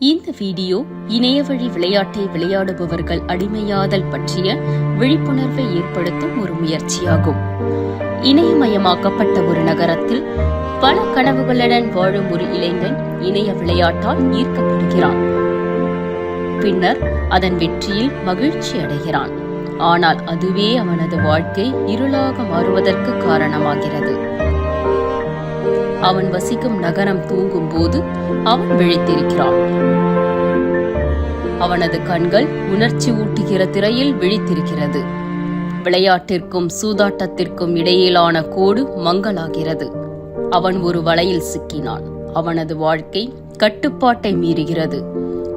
இந்த வீடியோ இணையவழி விளையாட்டை விளையாடுபவர்கள் அடிமையாதல் பற்றிய விழிப்புணர்வை ஏற்படுத்தும் ஒரு முயற்சியாகும். இணையமயமாக்கப்பட்ட ஒரு நகரத்தில் பல கனவுகளுடன் வாழும் ஒரு இளைஞன் இணைய விளையாட்டால் ஈர்க்கப்படுகிறான். பின்னர் அதன் வெற்றியில் மகிழ்ச்சி அடைகிறான். ஆனால் அதுவே அவனது வாழ்க்கை இருளாக மாறுவதற்கு காரணமாகிறது. அவன் வசிக்கும் நகரம் தூங்கும் போது அவன் விழித்திருக்கிறான். அவனது கண்கள் உணர்ச்சி ஊட்டுகிற திரையில் விழித்திருக்கிறது. விளையாட்டிற்கும் சூதாட்டத்திற்கும் இடையிலான கோடு மங்கலாகிறது. அவன் ஒரு வலையில் சிக்கினான். அவனது வாழ்க்கை கட்டுப்பாட்டை மீறுகிறது.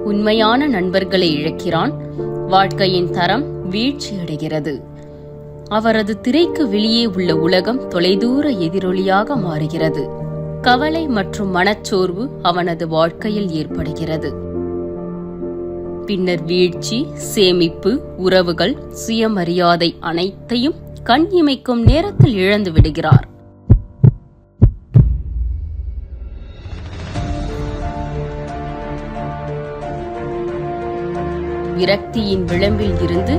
உண்மையான நண்பர்களை இழக்கிறான். வாழ்க்கையின் தரம் வீழ்ச்சியடைகிறது அவரது திரைக்கு வெளியே உள்ள உலகம் தொலைதூர எதிரொலியாக மாறுகிறது. கவலை மற்றும் மனச்சோர்வு அவனது வாழ்க்கையில் ஏற்படுகிறது. பின்னர் வீழ்ச்சி சேமிப்பு உறவுகள் சுயமரியாதை அனைத்தையும் கண் இமைக்கும் நேரத்தில் இழந்து விடுகிறார். விரக்தியின் விளம்பில் இருந்து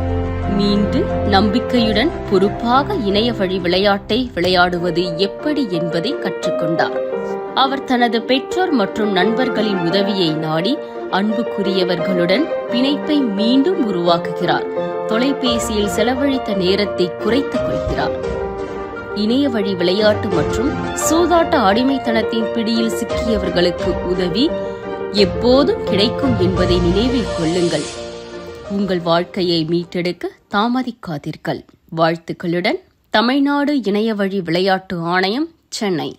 மீண்டு நம்பிக்கையுடன் பொறுப்பாக இணைய வழி விளையாட்டை விளையாடுவது எப்படி என்பதை கற்றுக்கொண்டார். அவர் தனது பெற்றோர் மற்றும் நண்பர்களின் உதவியை நாடி அன்புக்குரியவர்களுடன் பிணைப்பை மீண்டும் உருவாக்குகிறார். தொலைபேசியில் செலவழித்த நேரத்தை குறைத்துக் கொள்கிறார். இணைய வழி விளையாட்டு மற்றும் சூதாட்ட அடிமைத்தனத்தின் பிடியில் சிக்கியவர்களுக்கு உதவி எப்போதும் கிடைக்கும் என்பதை நினைவில் கொள்ளுங்கள். உங்கள் வாழ்க்கையை மீட்டெடுக்க தாமதிக்காதீர்கள். வாழ்த்துக்களுடன் தமிழ்நாடு இணைய வழி விளையாட்டு ஆணையம் சென்னை.